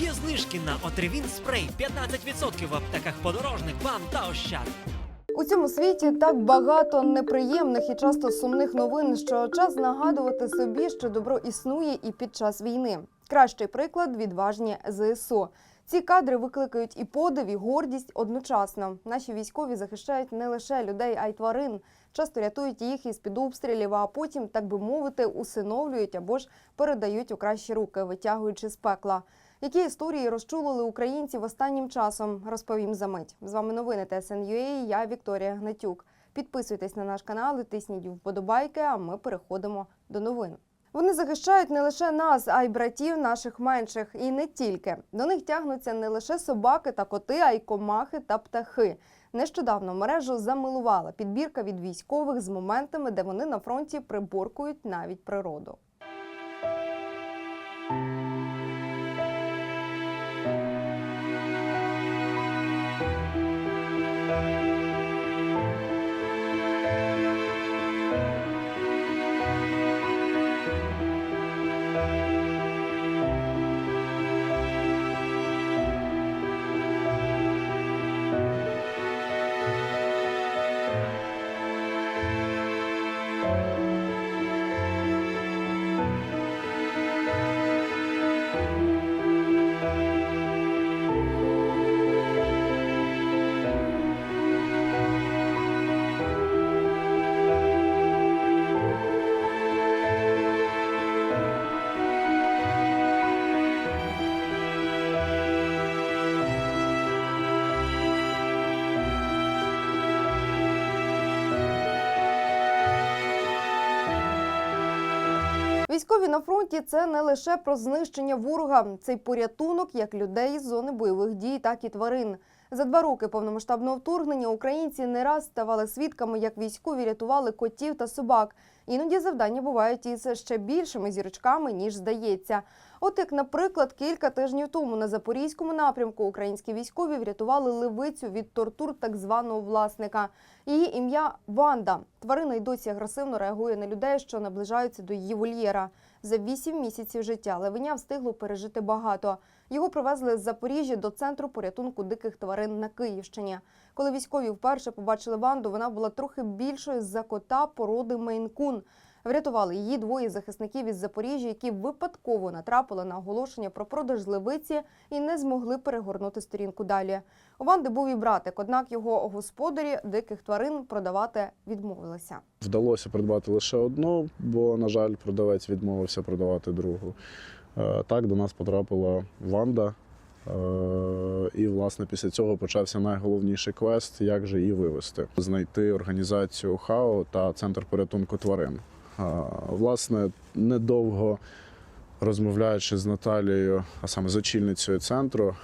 Є знижки на Отривін спрей 15% в аптеках подорожник, вам та ощад. У цьому світі так багато неприємних і часто сумних новин, що час нагадувати собі, що добро існує і під час війни. Кращий приклад відважні ЗСУ. Ці кадри викликають і подив, і гордість одночасно. Наші військові захищають не лише людей, а й тварин. Часто рятують їх із під обстрілів, а потім, так би мовити, усиновлюють або ж передають у кращі руки, витягуючи з пекла. Які історії розчулили українців останнім часом? Розповім за мить. З вами новини ТСНЮА, Я Вікторія Гнатюк. Підписуйтесь на наш канал і тисніть вподобайки. А ми переходимо до новин. Вони захищають не лише нас, а й братів наших менших, і не тільки. До них тягнуться не лише собаки та коти, а й комахи та птахи. Нещодавно мережу замилувала підбірка від військових з моментами, де вони на фронті приборкують навіть природу. Фронті це не лише про знищення ворога, це й порятунок як людей з зони бойових дій, так і тварин. За два роки повномасштабного вторгнення українці не раз ставали свідками, як військові рятували котів та собак. Іноді завдання бувають із ще більшими зірочками, ніж здається. От як, наприклад, кілька тижнів тому на запорізькому напрямку українські військові врятували левицю від тортур так званого власника. Її ім'я Ванда. Тварина й досі агресивно реагує на людей, що наближаються до її вольєра. За вісім місяців життя левеня встигло пережити багато. Його привезли з Запоріжжя до центру порятунку диких тварин на Київщині. Коли військові вперше побачили Ванду, вона була трохи більшою за кота породи Мейн-кун. Врятували її двоє захисників із Запоріжжя, які випадково натрапили на оголошення про продаж левиці і не змогли перегорнути сторінку далі. У Ванди був і братик, однак його господарі диких тварин продавати відмовилися. Вдалося придбати лише одну, бо, на жаль, продавець відмовився продавати другу. Е, Так, до нас потрапила Ванда. Е, І, власне, після цього почався найголовніший квест, як же її вивести. Знайти організацію ХАО та центр порятунку тварин. Власне, недовго розмовляючи з Наталією, а саме з очільницею центру,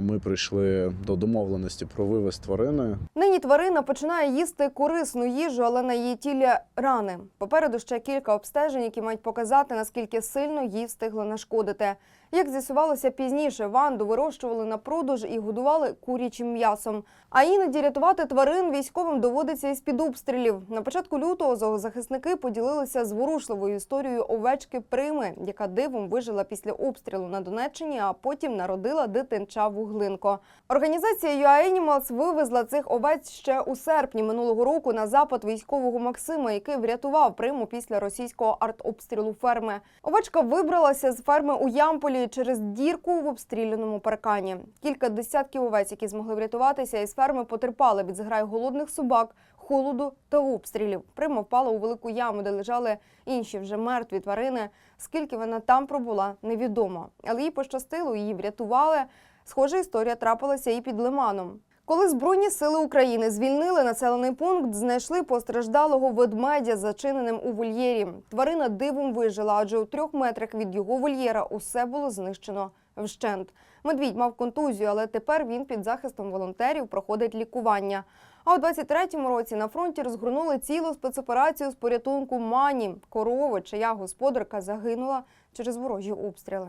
ми прийшли до домовленості про вивез тварини. Нині тварина починає їсти корисну їжу, але на її тілі рани. Попереду ще кілька обстежень, які мають показати, наскільки сильно їй встигло нашкодити. Як з'ясувалося пізніше, ванду вирощували на продаж і годували курячим м'ясом. А іноді рятувати тварин військовим доводиться із під обстрілів. На початку лютого зоозахисники поділилися зворушливою історією овечки Прими, яка дивом вижила після обстрілу на Донеччині, а потім народила дитинча вуглинко. Організація UA Animals вивезла цих овець ще у серпні минулого року на запад військового Максима, який врятував Приму після російського артобстрілу ферми. Овечка вибралася з ферми у Ямполі через дірку в обстріляному паркані. Кілька десятків овець, які змогли врятуватися із ферми, потерпали від зграй голодних собак, холоду та обстрілів. Прима впала у велику яму, де лежали інші вже мертві тварини. Скільки вона там пробула, невідомо. Але їй пощастило, її врятували. Схожа історія трапилася і під лиманом. Коли Збройні сили України звільнили населений пункт, знайшли постраждалого ведмедя, зачиненим у вольєрі. Тварина дивом вижила, адже у трьох метрах від його вольєра усе було знищено вщент. Медвідь мав контузію, але тепер він під захистом волонтерів проходить лікування. А у 23-му році на фронті розгорнули цілу спецоперацію з порятунку мані корови, чия господарка загинула через ворожі обстріли.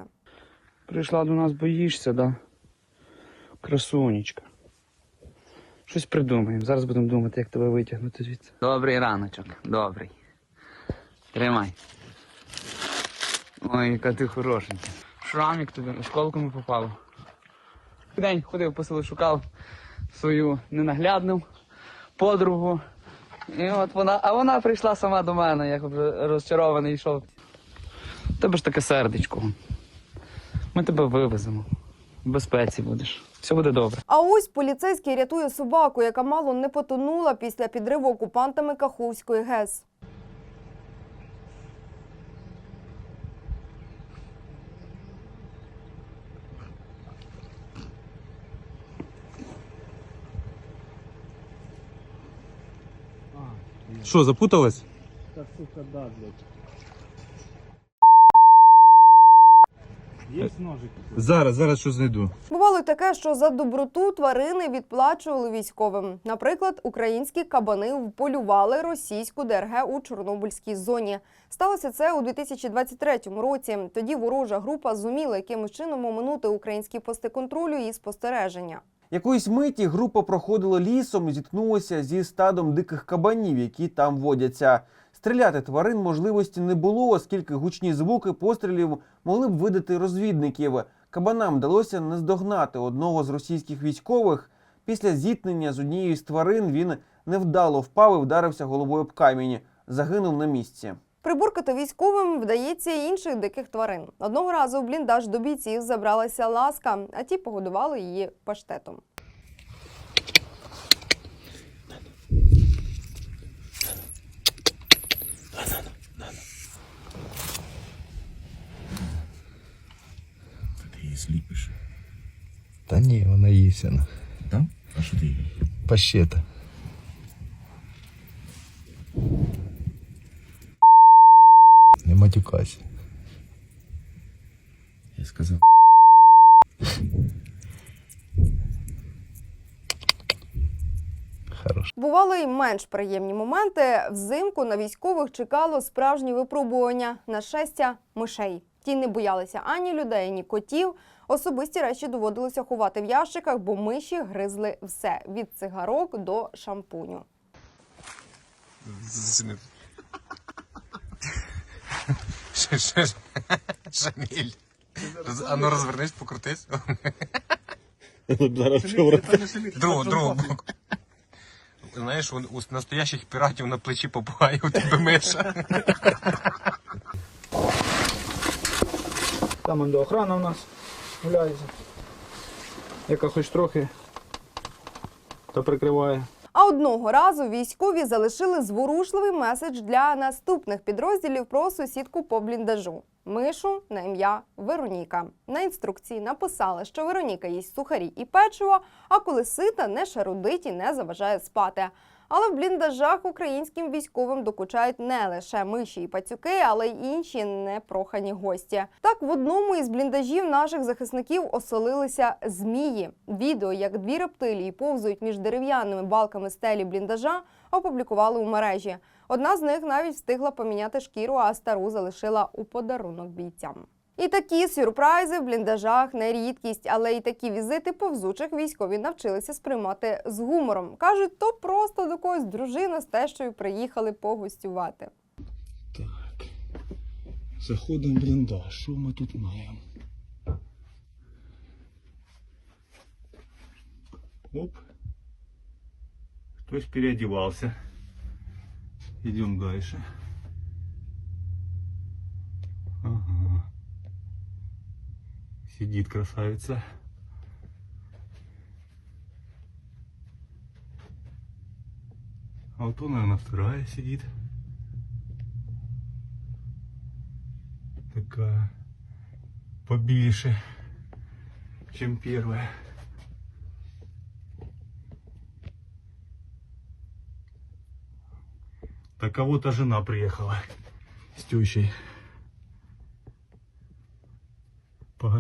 Прийшла до нас, боїшся, да? Красунечка. Щось придумаємо. Зараз будемо думати, як тебе витягнути звідси. Добрий раночок, добрий. Тримай. Ой, яка ти хорошенька. Шрамик тобі осколками попало. День ходив по селу, шукав свою ненаглядну подругу. І от вона, а вона прийшла сама до мене, як розчарований йшов. Тебе ж таке сердечко. Ми тебе вивеземо. В безпеці будеш. Все буде добре. А ось поліцейський рятує собаку, яка мало не потонула після підриву окупантами Каховської ГЕС. Що, запуталась? Зараз, зараз що знайду. Бувало таке, що за доброту тварини відплачували військовим. Наприклад, українські кабани вполювали російську ДРГ у Чорнобильській зоні. Сталося це у 2023 році. Тоді ворожа група зуміла якимось чином оминути українські пости контролю і спостереження. Якоїсь миті група проходила лісом і зіткнулася зі стадом диких кабанів, які там водяться. Стріляти тварин можливості не було, оскільки гучні звуки пострілів могли б видати розвідників. Кабанам вдалося наздогнати одного з російських військових. Після зіткнення з однією з тварин він невдало впав і вдарився головою об камінь. Загинув на місці. Прибуркати військовим вдається і інших диких тварин. Одного разу в бліндаж до бійців забралася ласка, а ті погодували її паштетом. Та ні, вона їсена. Так? А що ти її? Пащета. Не матюкайся. Я сказав. Хорош. Бували й менш приємні моменти. Взимку на військових чекало справжнє випробування нашестя мишей. Ті не боялися ані людей, ні котів. Особисті речі доводилося ховати в ящиках, бо миші гризли все від цигарок до шампуню. Шаміль. А ну розвернись, покрутись. Зараз Другу, другу боку. Знаєш, у, у настоящих піратів на плечі попугає у тебе миша. Там до охрана у нас гуляється. Яка хоч трохи, то прикриває. А одного разу військові залишили зворушливий меседж для наступних підрозділів про сусідку по бліндажу. Мишу на ім'я Вероніка. На інструкції написали, що Вероніка їсть сухарі і печиво, а коли сита, не шарудить і не заважає спати. Але в бліндажах українським військовим докучають не лише миші і пацюки, але й інші непрохані гості. Так, в одному із бліндажів наших захисників оселилися змії. Відео, як дві рептилії повзують між дерев'яними балками стелі бліндажа, опублікували у мережі. Одна з них навіть встигла поміняти шкіру, а стару залишила у подарунок бійцям. І такі сюрпризи в бліндажах не рідкість, але й такі візити повзучих військові навчилися сприймати з гумором. кажуть, то просто до когось дружина з тещою приїхали погостювати. Так. Заходимо в бліндаж. Що ми тут маємо? Оп. Хтось переодевался. Идем дальше. Сидит красавица. А вот он, наверное, вторая сидит. Такая побольше, чем первая. Так а вот а жена приехала с тещей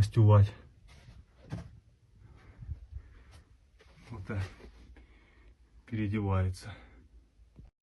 погостювать. Вот так переодевается.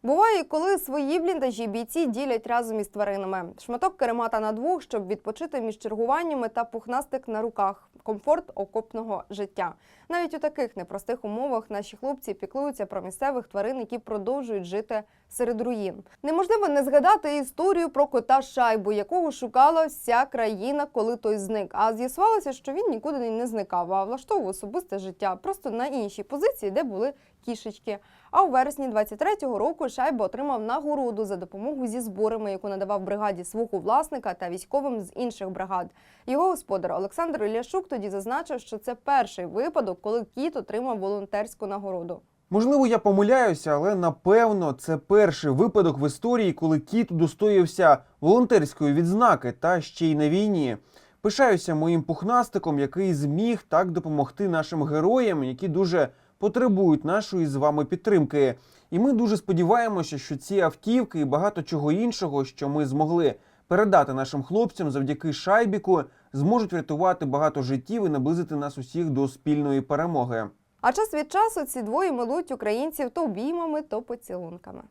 Буває, коли свої бліндажі бійці ділять разом із тваринами. Шматок керемата на двох, щоб відпочити між чергуваннями та пухнастик на руках. Комфорт окопного життя. Навіть у таких непростих умовах наші хлопці піклуються про місцевих тварин, які продовжують жити серед руїн. Неможливо не згадати історію про кота шайбу, якого шукала вся країна, коли той зник. А з'ясувалося, що він нікуди не зникав, а влаштовував особисте життя просто на іншій позиції, де були кішечки. А у вересні 23-го року Шайба отримав нагороду за допомогу зі зборами, яку надавав бригаді свого власника та військовим з інших бригад. Його господар Олександр Ляшук тоді зазначив, що це перший випадок, коли кіт отримав волонтерську нагороду. Можливо, я помиляюся, але напевно це перший випадок в історії, коли кіт удостоївся волонтерської відзнаки та ще й на війні. Пишаюся моїм пухнастиком, який зміг так допомогти нашим героям, які дуже потребують нашої з вами підтримки. І ми дуже сподіваємося, що ці автівки і багато чого іншого, що ми змогли передати нашим хлопцям завдяки шайбіку, зможуть врятувати багато життів і наблизити нас усіх до спільної перемоги. А час від часу ці двоє милують українців то обіймами, то поцілунками.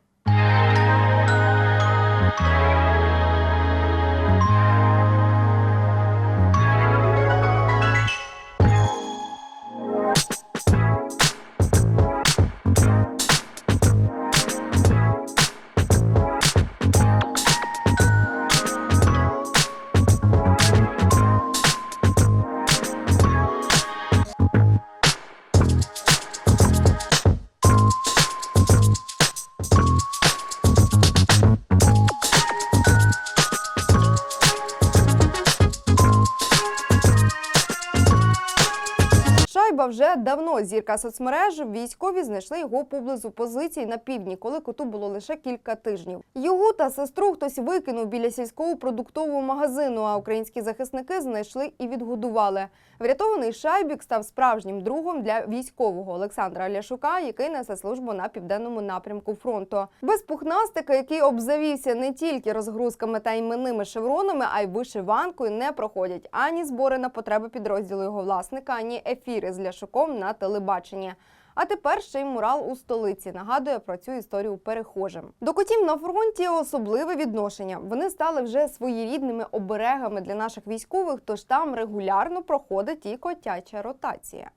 Шайба вже давно зірка соцмереж. Військові знайшли його поблизу позицій на півдні, коли коту було лише кілька тижнів. Його та сестру хтось викинув біля сільського продуктового магазину. А українські захисники знайшли і відгодували. Врятований шайбік став справжнім другом для військового Олександра Ляшука, який несе службу на південному напрямку фронту. Без пухнастика, який обзавівся не тільки розгрузками та іменними шевронами, а й вишиванкою, не проходять ані збори на потреби підрозділу його власника, ані ефіри з Ляшуком на телебаченні. А тепер ще й мурал у столиці нагадує про цю історію перехожим. До котів на фронті особливе відношення. Вони стали вже своєрідними оберегами для наших військових, тож там регулярно проходить і котяча ротація.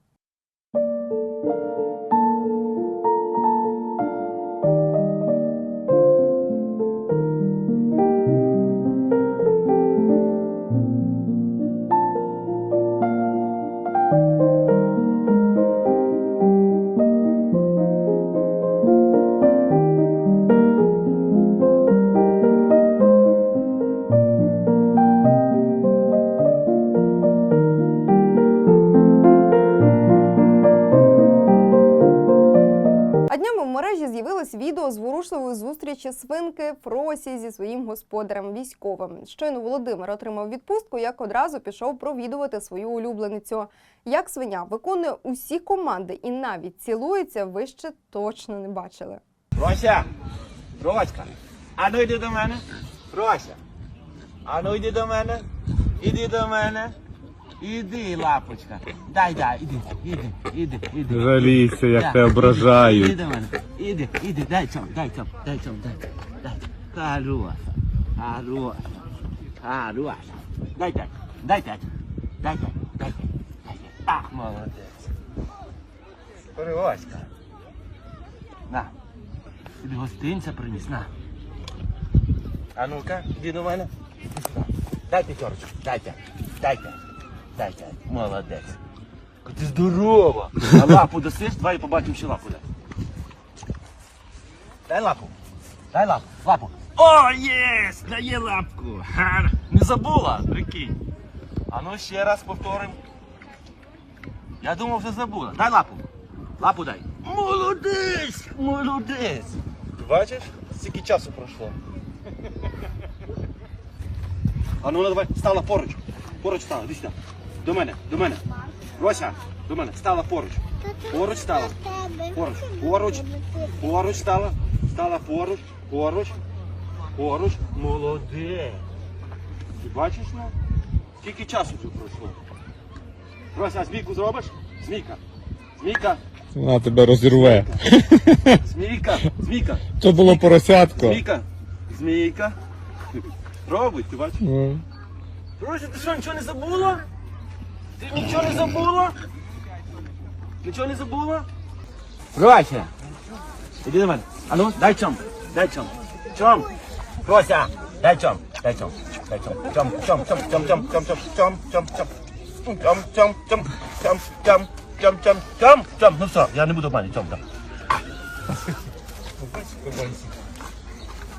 Зустрічі свинки Фросі зі своїм господарем військовим. Щойно Володимир отримав відпустку, як одразу пішов провідувати свою улюбленицю. Як свиня виконує усі команди і навіть цілується, ви ще точно не бачили. Рося! Роська! А ну йди до мене. Рося! А ну йди до мене. Іди до мене. Іди, лапочка. Дай, дай, іди, іди, іди, іди. Жалійся, як тебе ображають. Іди до мене. Іди, іди, дай цьому, дай цьому, дай цьому, дай. Дай. Хороша. Хороша. Хороша. Дай так, дай так. Дай так, дай дай так. Ах, молодець. Роська. На. Тобі гостинця приніс, на. А ну-ка, іди до мене. Іди сюди. Дай п'ятерочку, дайте, дайте, дайте. Молодець. Ти здорова. А лапу досиш, давай побачимо, що лапу дай. Дай лапу. Дай лапу, лапу. О, єс! Дає лапку. Ха, не забула, прикинь. А ну ще раз повторимо. Я думав, вже забула. Дай лапу. Лапу дай. Молодець! Молодець! Бачиш, скільки часу пройшло. А ну давай, стала поруч. Поруч стала, іди сюди. До мене, до мене. Рося, до мене, стала поруч. Поруч стала. Поруч, поруч, поруч стала. Стала поруч, поруч, поруч. Молодець. Ти бачиш, ну? Скільки часу вже пройшло? Рося, а змійку зробиш? Змійка. Змійка. Вона тебе розірве. Змійка. Змійка. То було поросятко. Змійка. Змійка. Робить, ти бачиш? Ну. Рося, ти що, нічого не забула? Ти нічого не забула? Нічого не забула? Рося! Іди до мене. А ну, дай цьому. дай чом. Чом. Фрося, дай чом. Дай чом. Дай чом. Чом, чом, чом, чом, чом, чом, чом, чом, чом, чом. Чом, чом, чом, чом, чом, чом, чом, чом, чом. Ну все, я не буду бачити, чом, чом.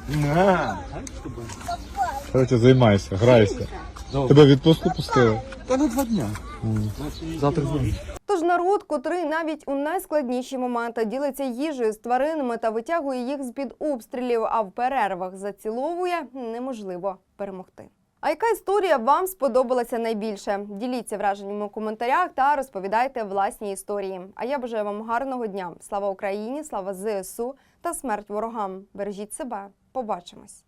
На. Короче, займайся, грайся. Тебе відпустку пустили? Та на два дня. Завтра дзвоню. Тож народ, котрий навіть у найскладніші моменти ділиться їжею з тваринами та витягує їх з під обстрілів, а в перервах заціловує, неможливо перемогти. А яка історія вам сподобалася найбільше? Діліться враженнями у коментарях та розповідайте власні історії. А я бажаю вам гарного дня. Слава Україні, слава ЗСУ та смерть ворогам. Бережіть себе. Побачимось.